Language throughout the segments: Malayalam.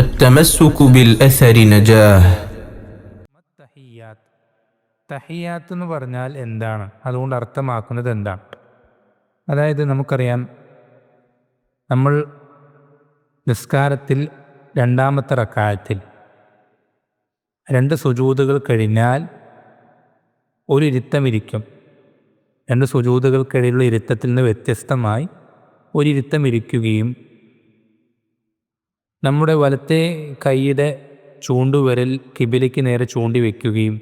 التمسك بالأثر نجاه തഹിയാത്ത് തഹിയാത്ത് എന്ന് പറഞ്ഞാൽ എന്താണ് അതുകൊണ്ട് അർത്ഥമാക്കുന്നത് എന്താണ് അതായത് നമുക്കറിയാം നമ്മൾ നിസ്കാരത്തിൽ രണ്ടാമത്തെ റക്കായത്തിൽ രണ്ട് സുജൂതുകൾ കഴിഞ്ഞാൽ ഒരു ഇരുത്തം ഇരിക്കും രണ്ട് സുജൂതുകൾക്കിടയിലുള്ള ഇരുത്തത്തിൽ നിന്ന് വ്യത്യസ്തമായി ഒരു ഇരുത്തം ഇരിക്കുകയും നമ്മുടെ വലത്തെ കൈയുടെ ചൂണ്ടുവിരൽ കിബിലയ്ക്ക് നേരെ ചൂണ്ടി വയ്ക്കുകയും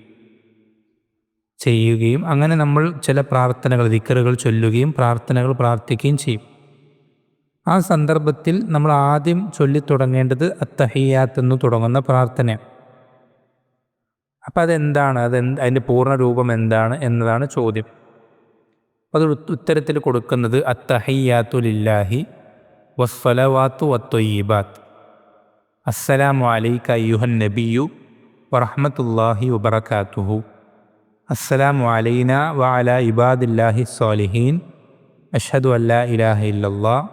ചെയ്യുകയും അങ്ങനെ നമ്മൾ ചില പ്രാർത്ഥനകൾ ദിക്കറുകൾ ചൊല്ലുകയും പ്രാർത്ഥനകൾ പ്രാർത്ഥിക്കുകയും ചെയ്യും. ആ സന്ദർഭത്തിൽ നമ്മൾ ആദ്യം ചൊല്ലിത്തുടങ്ങേണ്ടത് അത്തഹിയാത്ത് എന്ന് തുടങ്ങുന്ന പ്രാർത്ഥനയാണ്. അപ്പം അതെന്താണ്? അത് അതിന്റെ പൂർണ രൂപം എന്താണ് എന്നതാണ് ചോദ്യം. അത് ഉത്തരത്തിൽ കൊടുക്കുന്നത് അത്തഹയ്യാത്തുലില്ലാഹി വസ്ഫലവാത്തു വത്തൊയ്യബാത്ത് അസ്സലാമു അലൈക്ക അയ്യുഹൻ നബിയു വറഹമത്തല്ലാഹി വബർക്കാത്തുഹു അസ്സലാമു അലൈന വ ഇബാദില്ലാഹി സ്വാലിഹീൻ. അഷ്ഹദു അല്ലാ ഇലാഹ ഇല്ലല്ലാ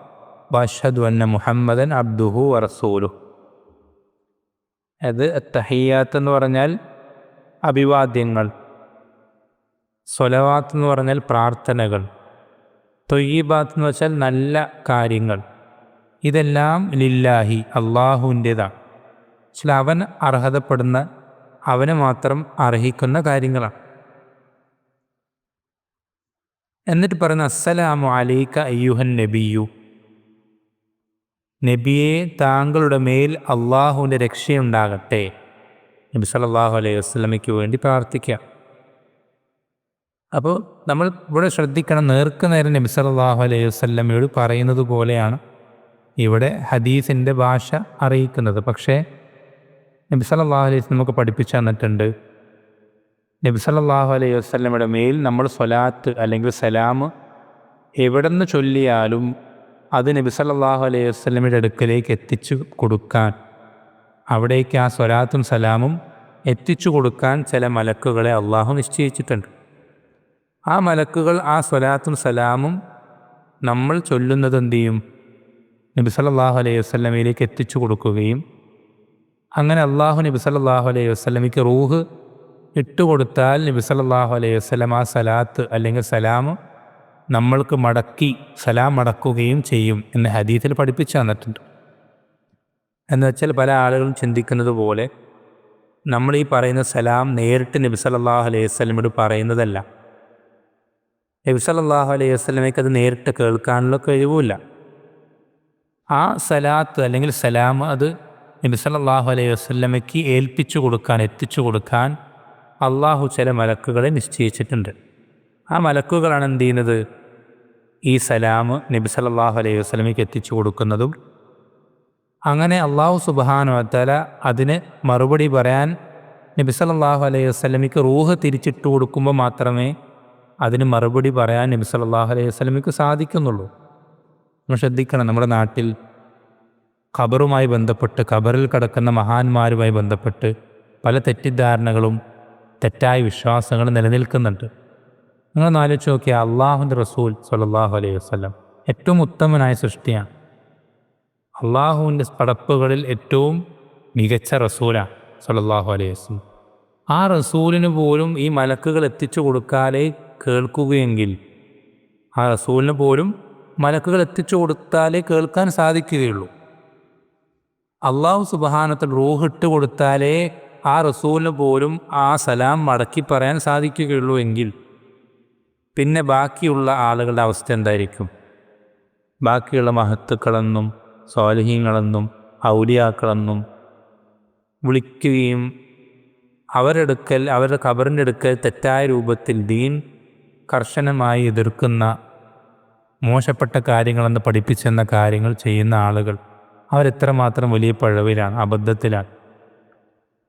വ അന്ന മുഹമ്മദൻ അബ്ദുഹു വറസൂലു അത് തഹിയാത്ത് എന്ന് പറഞ്ഞാൽ അഭിവാദ്യങ്ങൾ. സ്വലവാത്ത് എന്ന് പറഞ്ഞാൽ പ്രാർത്ഥനകൾ. തൊയ്യബാത്ത് എന്ന് വെച്ചാൽ നല്ല കാര്യങ്ങൾ. ഇതെല്ലാം ലില്ലാഹി അള്ളാഹുവിന്റേതാണ് ചില അവൻ അർഹതപ്പെടുന്ന അവനെ മാത്രം അർഹിക്കുന്ന കാര്യങ്ങളാണ് എന്നിട്ട് പറയുന്ന അസ്സലാമു അലൈക്ക അയ്യുഹൻ നബിയു നബിയെ താങ്കളുടെ മേൽ അള്ളാഹുവിന്റെ രക്ഷയുണ്ടാകട്ടെ. നബി സല്ലല്ലാഹു അലൈഹി വസ്ലമയ്ക്ക് വേണ്ടി പ്രാർത്ഥിക്കുക. അപ്പോൾ നമ്മൾ ഇവിടെ ശ്രദ്ധിക്കണം നേർക്കുനേരം നബി സല്ലല്ലാഹു അലൈഹി വസ്ലമയോട് പറയുന്നത് പോലെയാണ്. ഇവിടെ ഹദീസിന്റെ ഭാഷ അറിയിക്കുന്നത്. പക്ഷേ നബി സല്ലാഹു അലൈഹി നമുക്ക് പഠിപ്പിച്ചു തന്നിട്ടുണ്ട്. നബി സല്ലല്ലാഹു അലൈഹി വസ്ലമയുടെ മേൽ നമ്മൾ സ്വലാത്ത് അല്ലെങ്കിൽ സലാം എവിടെ നിന്ന് ചൊല്ലിയാലും അത് നബി സല്ലല്ലാഹു അലൈഹി വസ്ലമയുടെ അടുക്കലേക്ക് എത്തിച്ചു കൊടുക്കാൻ അവിടേക്ക് ആ സ്വലാത്തും സലാമും എത്തിച്ചു കൊടുക്കാൻ ചില മലക്കുകളെ അള്ളാഹു നിശ്ചയിച്ചിട്ടുണ്ട്. ആ മലക്കുകൾ ആ സ്വലാത്തും സലാമും നമ്മൾ ചൊല്ലുന്നത് എന്ത് ചെയ്യും? നബി സല്ലല്ലാഹു അലൈഹി വസ്ലമയിലേക്ക് എത്തിച്ചു കൊടുക്കുകയും അങ്ങനെ അള്ളാഹു നബി സല്ലല്ലാഹു അലൈഹി വസ്ലമിക്ക് റൂഹ് ഇട്ടുകൊടുത്താൽ നബി സല്ലല്ലാഹു അലൈഹി വസ്ലം ആ സലാത്ത് അല്ലെങ്കിൽ സലാം നമ്മൾക്ക് മടക്കി സലാം മടക്കുകയും ചെയ്യും എന്ന് ഹദീത്തിൽ പഠിപ്പിച്ചു തന്നിട്ടുണ്ട്. എന്ന് വെച്ചാൽ പല ആളുകളും ചിന്തിക്കുന്നത് പോലെ നമ്മൾ ഈ പറയുന്ന സലാം നേരിട്ട് നബി സല്ലല്ലാഹു അലൈഹി വസ്ലമോട് പറയുന്നതല്ല. നബി സല്ലല്ലാഹു അലൈഹി വസ്ലമയ്ക്ക് അത് നേരിട്ട് കേൾക്കാനുള്ള കഴിവുമില്ല. ആ സലാത്ത് അല്ലെങ്കിൽ സലാം അത് നബി സല്ലല്ലാഹു അലൈഹി വസ്ലമയ്ക്ക് ഏൽപ്പിച്ചു കൊടുക്കാൻ എത്തിച്ചു കൊടുക്കാൻ അള്ളാഹു ചില മലക്കുകളെ നിശ്ചയിച്ചിട്ടുണ്ട്. ആ മലക്കുകളാണ് എന്ത് ചെയ്യുന്നത്? ഈ സലാം നബി സല്ലല്ലാഹു അലൈഹി വസ്ലമയ്ക്ക് എത്തിച്ചു കൊടുക്കുന്നതും അങ്ങനെ അള്ളാഹു സുബാനുവത്തല അതിന് മറുപടി പറയാൻ നബി സല്ലല്ലാഹു അലൈഹി വസ്ലമിക്ക് റൂഹ് തിരിച്ചിട്ട് കൊടുക്കുമ്പോൾ മാത്രമേ അതിന് മറുപടി പറയാൻ നബി സല്ലല്ലാഹു അലൈഹി വസ്ലമിക്ക് സാധിക്കുന്നുള്ളൂ. നമ്മൾ ശ്രദ്ധിക്കണം നമ്മുടെ നാട്ടിൽ ഖബറുമായി ബന്ധപ്പെട്ട് ഖബറിൽ കിടക്കുന്ന മഹാന്മാരുമായി ബന്ധപ്പെട്ട് പല തെറ്റിദ്ധാരണകളും തെറ്റായ വിശ്വാസങ്ങളും നിലനിൽക്കുന്നുണ്ട്. നിങ്ങൾ ആലോചിച്ച് നോക്കിയാൽ അള്ളാഹുന്റെ റസൂൽ സല്ലല്ലാഹു അലൈഹി വസ്ലം ഏറ്റവും ഉത്തമനായ സൃഷ്ടിയാണ്. അള്ളാഹുവിന്റെ പടപ്പുകളിൽ ഏറ്റവും മികച്ച റസൂലാണ് സലല്ലാഹു അലൈഹി വസ്ലം ആ റസൂലിന് പോലും ഈ മലക്കുകൾ എത്തിച്ചു കൊടുക്കാതെ കേൾക്കുകയെങ്കിൽ ആ റസൂലിന് പോലും മലക്കുകൾ എത്തിച്ചു കൊടുത്താലേ കേൾക്കാൻ സാധിക്കുകയുള്ളൂ. അള്ളാഹു സുബഹാനത്തിൽ റൂഹ് ഇട്ട് കൊടുത്താലേ ആ റസൂലിന് പോലും ആ സലാം മടക്കി പറയാൻ സാധിക്കുകയുള്ളൂ എങ്കിൽ. പിന്നെ ബാക്കിയുള്ള ആളുകളുടെ അവസ്ഥ എന്തായിരിക്കും? ബാക്കിയുള്ള മഹത്തുക്കളെന്നും സ്വാലിഹീങ്ങളെന്നും ഔലിയാക്കളെന്നും വിളിക്കുകയും അവരെടുക്കൽ അവരുടെ ഖബറിന്റെ അടുക്കൽ തെറ്റായ രൂപത്തിൽ ദീൻ കർശനമായി എതിർക്കുന്ന മോശപ്പെട്ട കാര്യങ്ങളെന്ന് പഠിപ്പിച്ചെന്ന കാര്യങ്ങൾ ചെയ്യുന്ന ആളുകൾ അവരെത്രമാത്രം വലിയ പഴവിലാണ് അബദ്ധത്തിലാണ്.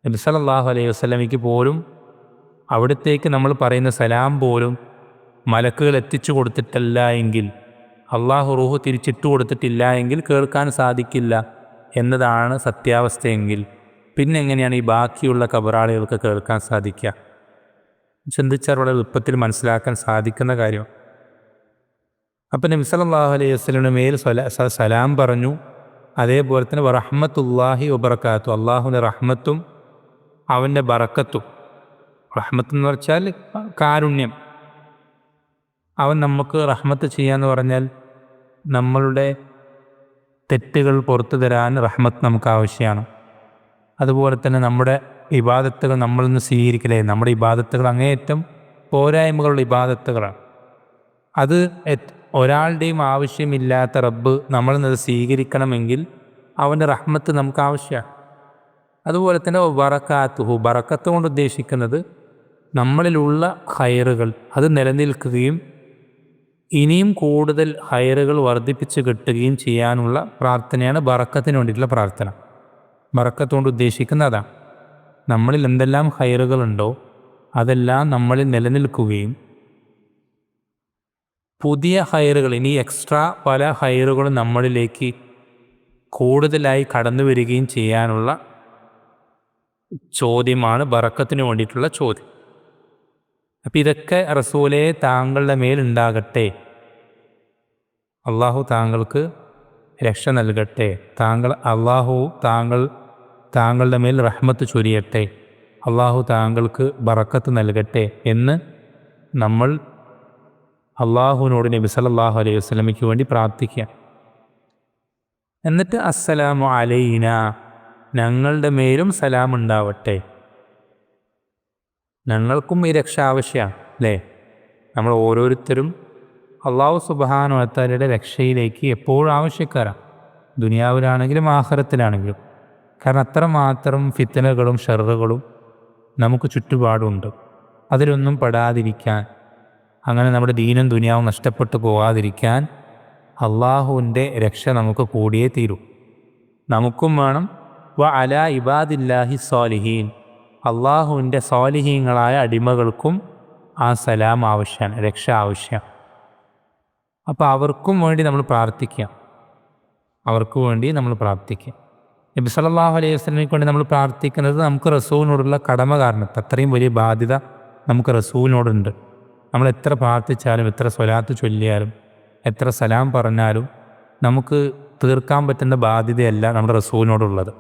നബി സല്ലല്ലാഹു അലൈഹി വസ്ലമിക്ക് പോലും അവിടത്തേക്ക് നമ്മൾ പറയുന്ന സലാം പോലും മലക്കുകൾ എത്തിച്ചു കൊടുത്തിട്ടല്ല എങ്കിൽ അള്ളാഹു റൂഹ് തിരിച്ചിട്ട് കൊടുത്തിട്ടില്ല എങ്കിൽ കേൾക്കാൻ സാധിക്കില്ല എന്നതാണ് സത്യാവസ്ഥയെങ്കിൽ പിന്നെ എങ്ങനെയാണ് ഈ ബാക്കിയുള്ള കബറാളികൾക്ക് കേൾക്കാൻ സാധിക്കുക? ചിന്തിച്ചാൽ വളരെ എളുപ്പത്തിൽ മനസ്സിലാക്കാൻ സാധിക്കുന്ന കാര്യം അപ്പം നബി സല്ലല്ലാഹു അലൈഹി വസ്ലിന് മേൽ സലാം പറഞ്ഞു. അതേപോലെ തന്നെ റഹ്മത്തുല്ലാഹി വബർക്കാത്തു അള്ളാഹുവിന്റെ റഹ്മത്തും അവന്റെ ബറക്കത്തും. റഹ്മത്ത് എന്ന് വെച്ചാൽ കാരുണ്യം. അവൻ നമുക്ക് റഹ്മത്ത് ചെയ്യാന്ന് പറഞ്ഞാൽ നമ്മളുടെ തെറ്റുകൾ പുറത്തു തരാൻ റഹ്മത്ത് നമുക്ക് ആവശ്യമാണ്. അതുപോലെ തന്നെ നമ്മുടെ ഇബാദത്തുകൾ നമ്മളിൽ സ്വീകരിക്കലേ നമ്മുടെ ഇബാദത്തുകൾ അങ്ങേയറ്റം പോരായ്മകളുള്ള ഇബാദത്തുകളാണ്. അത് ഒരാളുടെയും ആവശ്യമില്ലാത്ത റബ്ബ് നമ്മൾ നിന്ന് സ്വീകരിക്കണമെങ്കിൽ അവന്റെ റഹ്മത്ത് നമുക്ക് ആവശ്യമാണ് അതുപോലെ തന്നെ ബറക്കാത്തുഹു ബറക്കത്ത് കൊണ്ട് ഉദ്ദേശിക്കുന്നത് നമ്മളിലുള്ള ഹയറുകൾ അത് നിലനിൽക്കുകയും ഇനിയും കൂടുതൽ ഹയറുകൾ വർദ്ധിപ്പിച്ച് കിട്ടുകയും ചെയ്യാനുള്ള പ്രാർത്ഥനയാണ് ബറക്കത്തിന് വേണ്ടിയിട്ടുള്ള പ്രാർത്ഥന. ബറക്കത്ത് കൊണ്ട് ഉദ്ദേശിക്കുന്ന അതാണ് നമ്മളിൽ എന്തെല്ലാം ഹയറുകളുണ്ടോ അതെല്ലാം നമ്മളിൽ നിലനിൽക്കുകയും പുതിയ ഹയറുകൾ ഇനി എക്സ്ട്രാ പല ഹയറുകളും നമ്മളിലേക്ക് കൂടുതലായി കടന്നു വരികയും ചെയ്യാനുള്ള ചോദ്യമാണ് ബറക്കത്തിന് വേണ്ടിയിട്ടുള്ള ചോദ്യം. അപ്പം ഇതൊക്കെ റസൂലെ താങ്കളുടെ മേലുണ്ടാകട്ടെ അള്ളാഹു താങ്കൾക്ക് രക്ഷ നൽകട്ടെ. താങ്കൾ അള്ളാഹു താങ്കൾ താങ്കളുടെ മേൽ റഹ്മത്ത് ചൊരിയട്ടെ. അള്ളാഹു താങ്കൾക്ക് ബറക്കത്ത് നൽകട്ടെ എന്ന് നമ്മൾ അള്ളാഹുവിനോട് നബി സല്ലാഹു അലൈഹി വസ്ലമയ്ക്ക് വേണ്ടി പ്രാർത്ഥിക്കുക എന്നിട്ട് അസ്സലാമു അലൈന ഞങ്ങളുടെ മേലും സലാം ഉണ്ടാവട്ടെ. ഞങ്ങൾക്കും ഈ രക്ഷ ആവശ്യമാണ് അല്ലേ? നമ്മൾ ഓരോരുത്തരും അള്ളാഹു സുബാനുവത്താലയുടെ രക്ഷയിലേക്ക് എപ്പോഴും ആവശ്യക്കാരാണ്. ദുനിയാവിലാണെങ്കിലും ആഹാരത്തിലാണെങ്കിലും കാരണം അത്രമാത്രം ഫിത്തനകളും ഷെറുകളും നമുക്ക് ചുറ്റുപാടുണ്ട്. അതിലൊന്നും പെടാതിരിക്കാൻ അങ്ങനെ നമ്മുടെ ദീനും ദുനിയാവും നഷ്ടപ്പെട്ടു പോകാതിരിക്കാൻ അള്ളാഹുവിന്റെ രക്ഷ നമുക്ക് കൂടിയേ തീരൂ. നമുക്കും വേണം. വ അല ഇബാദില്ലാഹി സ്വാലിഹീൻ അള്ളാഹുവിന്റെ സ്വാലിഹീങ്ങളായ അടിമകൾക്കും ആ സലാം ആവശ്യമാണ് രക്ഷ ആവശ്യം. അപ്പോൾ അവർക്കും വേണ്ടി നമ്മൾ പ്രാർത്ഥിക്കാം. അവർക്ക് വേണ്ടി നമ്മൾ പ്രാർത്ഥിക്കാം. നബി സല്ലാഹു അലൈഹി വസ്ലമിക്ക് വേണ്ടി നമ്മൾ പ്രാർത്ഥിക്കുന്നത് നമുക്ക് റസൂലിനോടുള്ള കടമ കാരണത്ത് അത്രയും വലിയ ബാധ്യത നമുക്ക് റസൂലിനോടുണ്ട്. നമ്മൾ എത്ര പ്രാർത്ഥിച്ചാലും എത്ര സ്വലാത്ത് ചൊല്ലിയാലും എത്ര സലാം പറഞ്ഞാലും നമുക്ക് തീർക്കാൻ പറ്റുന്ന ബാധ്യതയല്ല നമ്മുടെ റസൂലിനോടുള്ളത്.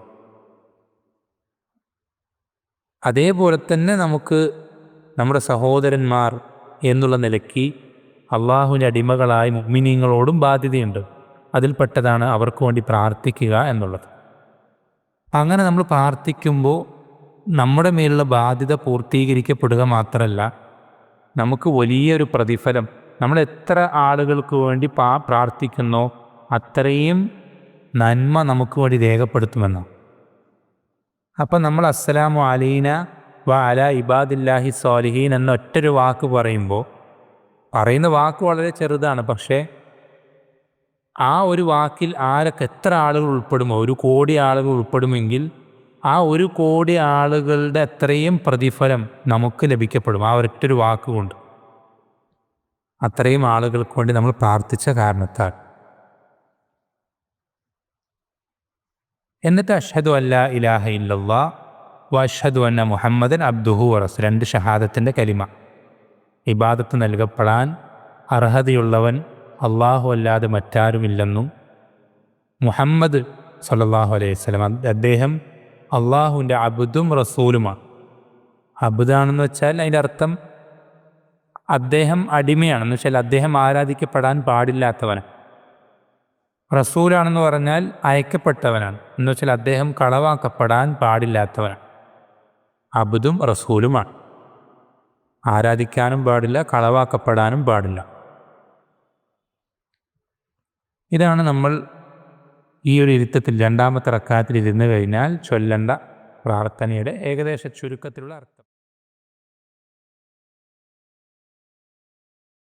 അതേപോലെ തന്നെ നമുക്ക് നമ്മുടെ സഹോദരന്മാർ എന്നുള്ള നിലയ്ക്ക് അള്ളാഹുവിന്റെ അടിമകളായ മുഗ്മിനീങ്ങളോടും ബാധ്യതയുണ്ട്. അതിൽപ്പെട്ടതാണ് അവർക്ക് വേണ്ടി പ്രാർത്ഥിക്കുക എന്നുള്ളത്. അങ്ങനെ നമ്മൾ പ്രാർത്ഥിക്കുമ്പോൾ നമ്മുടെ മേലുള്ള ബാധ്യത പൂർത്തീകരിക്കപ്പെടുക മാത്രമല്ല നമുക്ക് വലിയൊരു പ്രതിഫലം. നമ്മൾ എത്ര ആളുകൾക്ക് വേണ്ടി പാ പ്രാർത്ഥിക്കുന്നോ അത്രയും നന്മ നമുക്ക് വേണ്ടി രേഖപ്പെടുത്തുമെന്നോ. അപ്പം നമ്മൾ അസ്സലാമു അലീന വ അല ഇബാദില്ലാഹി സ്വാലിഹീൻ എന്ന ഒറ്റൊരു വാക്ക് പറയുമ്പോൾ പറയുന്ന വാക്ക് വളരെ ചെറുതാണ് പക്ഷേ ആ ഒരു വാക്കിൽ ആരൊക്കെ എത്ര ആളുകൾ ഉൾപ്പെടുമോ ഒരു കോടി ആളുകൾ ഉൾപ്പെടുമെങ്കിൽ ആ ഒരു കോടി ആളുകളുടെ അത്രയും പ്രതിഫലം നമുക്ക് ലഭിക്കപ്പെടും. ആ ഒരൊറ്റൊരു വാക്കുകൊണ്ട് അത്രയും ആളുകൾക്ക് വേണ്ടി നമ്മൾ പ്രാർത്ഥിച്ച കാരണത്താൽ. എന്നിട്ട് അഷദു അല്ല ഇലാഹ ഇല്ലല്ലാ വഷദു അന്ന മുഹമ്മദൻ അബ്ദുഹു വറസ് രണ്ട് ഷഹാദത്തിന്റെ കലിമ. ഇബാദത്ത് നൽകപ്പെടാൻ അർഹതയുള്ളവൻ അള്ളാഹു അല്ലാതെ മറ്റാരുമില്ലെന്നും മുഹമ്മദ് സല്ലാഹു അലൈഹി സ്വലം അദ്ദേഹം അള്ളാഹുവിന്റെ അബുദും റസൂലുമാണ്. അബുദാണെന്ന് വെച്ചാൽ അതിന്റെ അർത്ഥം അദ്ദേഹം അടിമയാണെന്ന് വെച്ചാൽ അദ്ദേഹം ആരാധിക്കപ്പെടാൻ പാടില്ലാത്തവനാണ്. റസൂലാണെന്ന് പറഞ്ഞാൽ അയക്കപ്പെട്ടവനാണ്. എന്ന് വെച്ചാൽ അദ്ദേഹം കളവാക്കപ്പെടാൻ പാടില്ലാത്തവനാണ്. അബുദും റസൂലുമാണ്. ആരാധിക്കാനും പാടില്ല കളവാക്കപ്പെടാനും പാടില്ല. ഇതാണ് നമ്മൾ ഈ ഒരു ഇരുത്തത്തിൽ രണ്ടാമത്തെ റക്കാത്തിൽ ഇരുന്ന് കഴിഞ്ഞാൽ ചൊല്ലേണ്ട പ്രാർത്ഥനയുടെ ഏകദേശ ചുരുക്കത്തിലുള്ള അർത്ഥം.